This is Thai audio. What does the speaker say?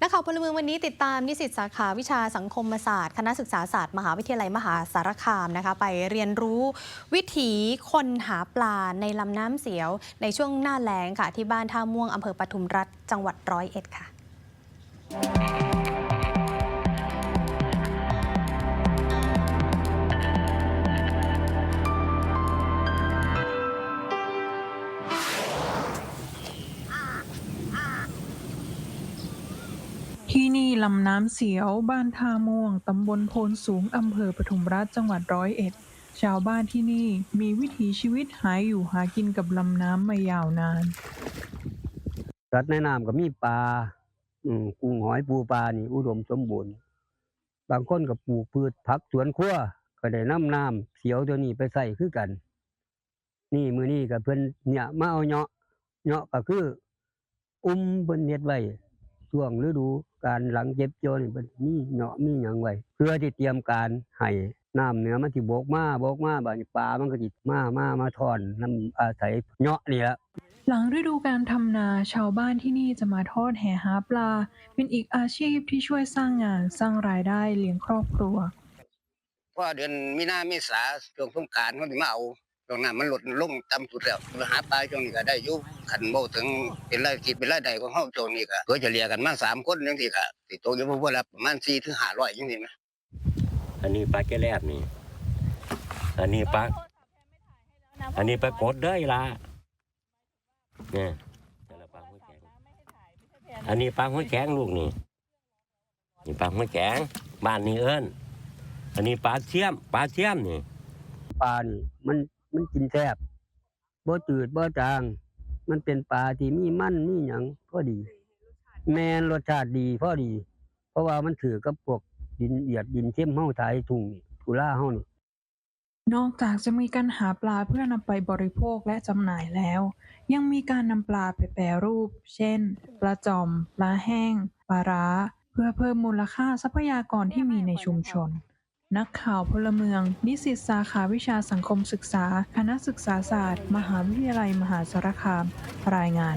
นักข่าวพลเมืองวันนี้ติดตามนิสิตสาขาวิชาสังคมศาสตร์ คณะศึกษาศาสตร์มหาวิทยาลัยมหาสารคามนะคะ ไปเรียนรู้วิถีคนหาปลาในลำน้ำเสียว ในช่วงหน้าแล้งค่ะ ที่บ้านท่าม่วงอำเภอปทุมรัฐจังหวัดร้อยเอ็ดค่ะ ที่นี่ลำน้ำเสียว บ้านท่าม่วง ตำบลโพนสูง อำเภอปทุมราชจังหวัดร้อยเอ็ด ชาวบ้านที่นี่มีวิถีชีวิตหายอยู่หากินกับลำน้ำมายาวนาน สัตว์ในน้ำก็มีปลาอืมกุ้งหอยปูปลานี่อุดมสมบูรณ์ บางคนก็ปลูกพืชผักสวนครัว ก็ได้น้ำน้ำเสียวตัวนี้ไปใส่คือกัน นี่มือนี้ก็เพิ่นเนี่ยมาเอาเหาะเหาะก็คือ อุ้มเพิ่นเฮ็ดไว้ ช่วงฤดูการหลังเจ็บเกี่ยวนี่เพิ่นมีเหาะมีหยังไว้เพื่อที่เตรียมการให้น้ำเหนือมันสิบกมาบกมาบัดนี้ปลามันก็สิมามามาทอนน้ำอาศัยเหาะนี่ละหลังฤดูการทำนาชาวบ้านที่นี่จะมาทอดแหหาปลา เป็นอีกอาชีพที่ช่วยสร้างงานสร้างรายได้เลี้ยงครอบครัวเพราะเดือนมีนาเมษาช่วงสงกรารเขาถึงมาเอา ช่วงนั้นมันลดลงต่ำสุดแล้วหาปลาช่วงนี้ก็ได้อยู่ขันโบถึงเป็นรายกิจเป็นรายได้ของเขาช่วงนี้ก็เพื่อจะเลียกันมาสามคนยังที่ก็ติดโตอยู่พวกละประมาณสี่ถึงห้าร้อยยังที่นะอันนี้ปลาแก้แลบนี่ อันนี้ปลาอันนี้ปลากดเด้ออีหละเนี่ยแต่ละปลาหัวแข็งอันนี้ปลาหัวแข็งลูกนี่นี่ปลาหัวแข็งบ้านนี้เอิ้นอันนี้ปลาเทียมปลาเทียมนี่ปลานี่มัน มันกินแซ่บบ่จืดบ่จาง มันเป็นปลาที่มีมันมีหยังพอดี แมนรสชาติดีพอดี เพราะว่ามันถือกับพวกดินเอียดดินเข้มเฮาไทยทุ่งนี่กุล่าเฮานี่นอกจากจะมีการหาปลาเพื่อนำไปบริโภคและจำหน่ายแล้ว ยังมีการนำปลาไปแปรรูป เช่น ปลาจอม ปลาแห้ง ปลาร้า เพื่อเพิ่มมูลค่าทรัพยากรที่มีในชุมชน นักข่าวพลเมือง นิสิตสาขาวิชาสังคมศึกษา คณะศึกษาศาสตร์ มหาวิทยาลัยมหาสารคาม รายงาน